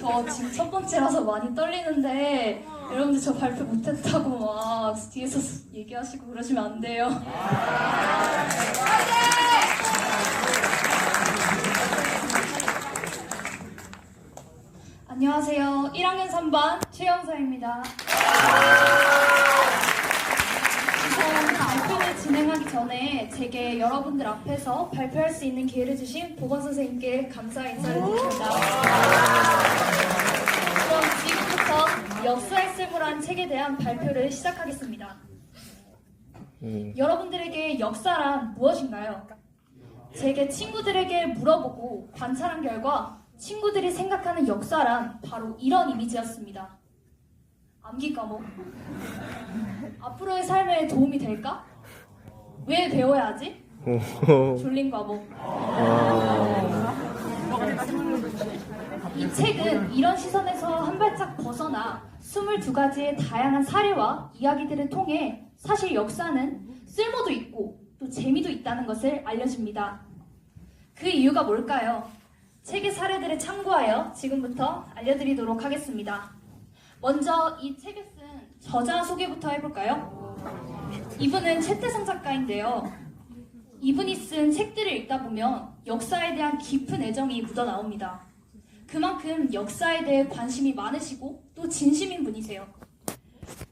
저 지금 첫 번째라서 많이 떨리는데 여러분들 저 발표 못했다고 막 뒤에서 얘기하시고 그러시면 안 돼요. 화이팅! 안녕하세요. 1학년 3반 최영서입니다. 우선 발표를 진행하기 전에 제게 여러분들 앞에서 발표할 수 있는 기회를 주신 보건 선생님께 감사 인사를 드립니다. 그럼 지금부터 역사의 쓸모란 책에 대한 발표를 시작하겠습니다. 여러분들에게 역사란 무엇인가요? 제게 친구들에게 물어보고 관찰한 결과 친구들이 생각하는 역사란 바로 이런 이미지였습니다. 암기 과목. 앞으로의 삶에 도움이 될까? 왜 배워야 하지? 졸린 과목. 이 책은 이런 시선에서 한 발짝 벗어나 22가지의 다양한 사례와 이야기들을 통해 사실 역사는 쓸모도 있고 또 재미도 있다는 것을 알려줍니다. 그 이유가 뭘까요? 책의 사례들을 참고하여 지금부터 알려드리도록 하겠습니다. 먼저 이 책을 쓴 저자 소개부터 해볼까요? 이분은 최태성 작가인데요. 이분이 쓴 책들을 읽다 보면 역사에 대한 깊은 애정이 묻어나옵니다. 그만큼 역사에 대해 관심이 많으시고 또 진심인 분이세요.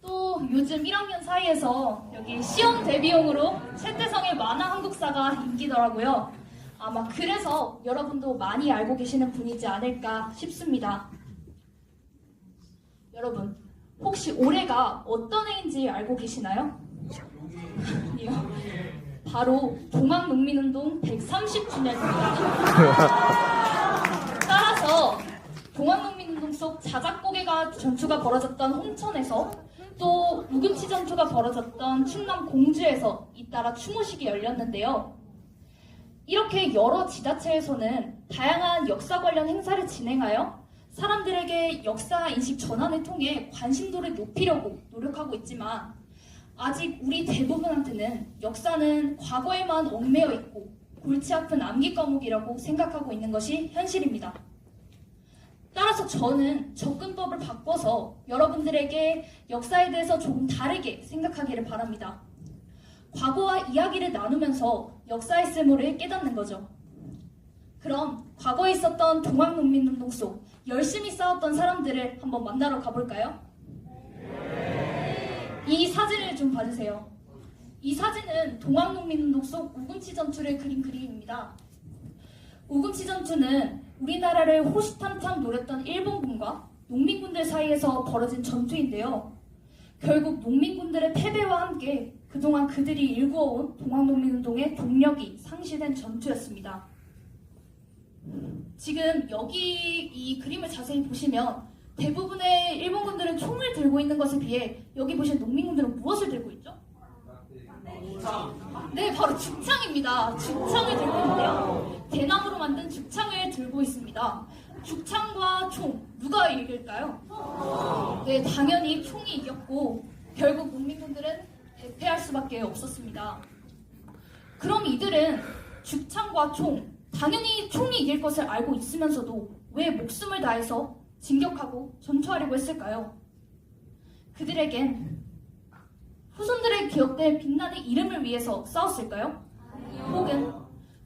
또 요즘 1학년 사이에서 여기 시험 대비용으로 최태성의 만화 한국사가 인기더라고요. 아마 그래서 여러분도 많이 알고 계시는 분이지 않을까 싶습니다. 여러분, 혹시 올해가 어떤 해인지 알고 계시나요? 바로 동학농민운동 130주년입니다. 따라서 동학농민운동 속 자작고개가 전투가 벌어졌던 홍천에서 또 우금치 전투가 벌어졌던 충남 공주에서 잇따라 추모식이 열렸는데요. 이렇게 여러 지자체에서는 다양한 역사 관련 행사를 진행하여 사람들에게 역사 인식 전환을 통해 관심도를 높이려고 노력하고 있지만 아직 우리 대부분한테는 역사는 과거에만 얽매여 있고 골치 아픈 암기 과목이라고 생각하고 있는 것이 현실입니다. 따라서 저는 접근법을 바꿔서 여러분들에게 역사에 대해서 조금 다르게 생각하기를 바랍니다. 과거와 이야기를 나누면서 역사의 쓸모를 깨닫는 거죠. 그럼 과거에 있었던 동학농민운동 속 열심히 싸웠던 사람들을 한번 만나러 가볼까요? 이 사진을 좀 봐주세요. 이 사진은 동학농민운동 속 우금치 전투를 그린 그림입니다. 우금치 전투는 우리나라를 호시탐탐 노렸던 일본군과 농민군들 사이에서 벌어진 전투인데요. 결국 농민군들의 패배와 함께 그동안 그들이 일구어온 동학농민운동의 동력이 상실된 전투였습니다. 지금 여기 이 그림을 자세히 보시면 대부분의 일본군들은 총을 들고 있는 것에 비해 여기 보시는 농민군들은 무엇을 들고 있죠? 네, 바로 죽창입니다. 죽창을 들고 있는데요. 대나무로 만든 죽창을 들고 있습니다. 죽창과 총, 누가 이길까요? 네, 당연히 총이 이겼고, 결국 농민군들은 대패할 수밖에 없었습니다. 그럼 이들은 죽창과 총, 당연히 총이 이길 것을 알고 있으면서도 왜 목숨을 다해서 진격하고 전투하려고 했을까요? 그들에겐 후손들의 기억될 빛나는 이름을 위해서 싸웠을까요? 혹은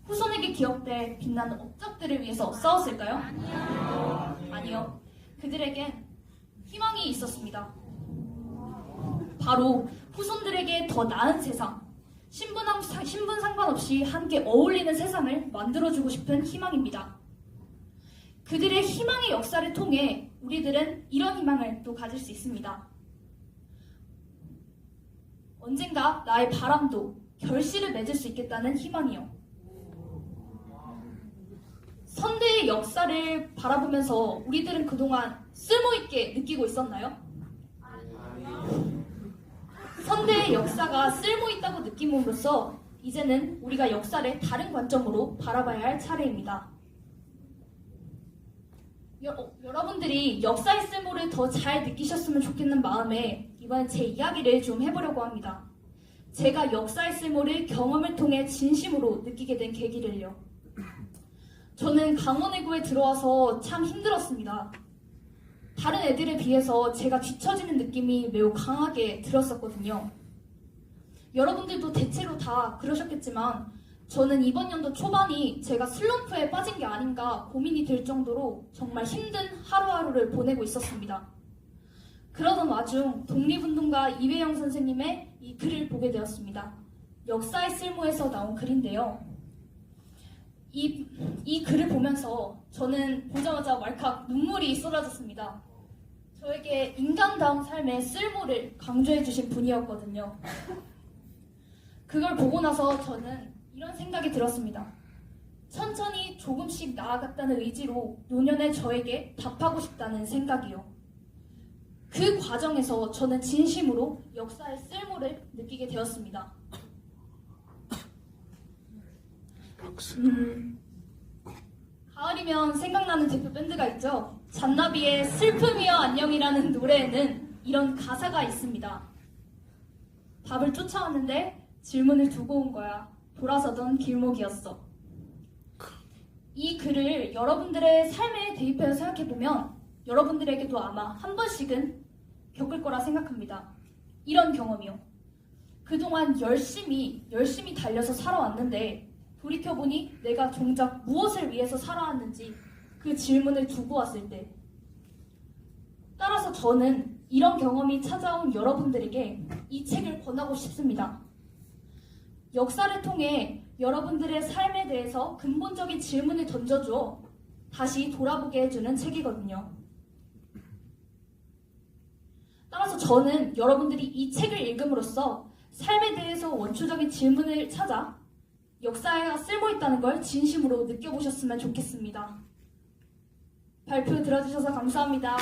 후손에게 기억될 빛나는 업적들을 위해서 싸웠을까요? 아니요. 그들에겐 희망이 있었습니다. 바로 후손들에게 더 나은 세상, 신분, 상- 신분 상관없이 함께 어울리는 세상을 만들어주고 싶은 희망입니다. 그들의 희망의 역사를 통해 우리들은 이런 희망을 또 가질 수 있습니다. 언젠가 나의 바람도 결실을 맺을 수 있겠다는 희망이요. 선대의 역사를 바라보면서 우리들은 그동안 쓸모있게 느끼고 있었나요? 선대의 역사가 쓸모있다고 느낌으로써 이제는 우리가 역사를 다른 관점으로 바라봐야 할 차례입니다. 여, 어, 여러분들이 역사의 쓸모를 더 잘 느끼셨으면 좋겠는 마음에 이번 제 이야기를 좀 해보려고 합니다. 제가 역사의 쓸모를 경험을 통해 진심으로 느끼게 된 계기를요. 저는 강원외고에 들어와서 참 힘들었습니다. 다른 애들에 비해서 제가 뒤처지는 느낌이 매우 강하게 들었었거든요. 여러분들도 대체로 다 그러셨겠지만 저는 이번 연도 초반이 제가 슬럼프에 빠진 게 아닌가 고민이 될 정도로 정말 힘든 하루하루를 보내고 있었습니다. 그러던 와중 독립운동가 이회영 선생님의 이 글을 보게 되었습니다. 역사의 쓸모에서 나온 글인데요. 이, 이 글을 보면서 저는 보자마자 왈칵 눈물이 쏟아졌습니다. 저에게 인간다운 삶의 쓸모를 강조해 주신 분이었거든요. 그걸 보고 나서 저는 이런 생각이 들었습니다. 천천히 조금씩 나아갔다는 의지로 노년의 저에게 답하고 싶다는 생각이요. 그 과정에서 저는 진심으로 역사의 쓸모를 느끼게 되었습니다. 음, 가을이면 생각나는 대표 밴드가 있죠. 잔나비의 슬픔이여 안녕이라는 노래에는 이런 가사가 있습니다. 밥을 쫓아왔는데 질문을 두고 온 거야. 돌아서던 길목이었어. 이 글을 여러분들의 삶에 대입해서 생각해보면 여러분들에게도 아마 한 번씩은 겪을 거라 생각합니다. 이런 경험이요. 그동안 열심히, 열심히 달려서 살아왔는데 돌이켜보니 내가 정작 무엇을 위해서 살아왔는지 그 질문을 두고 왔을 때 따라서 저는 이런 경험이 찾아온 여러분들에게 이 책을 권하고 싶습니다. 역사를 통해 여러분들의 삶에 대해서 근본적인 질문을 던져줘 다시 돌아보게 해주는 책이거든요. 따라서 저는 여러분들이 이 책을 읽음으로써 삶에 대해서 원초적인 질문을 찾아 역사에 쓸모있다는 걸 진심으로 느껴보셨으면 좋겠습니다. 발표 들어주셔서 감사합니다.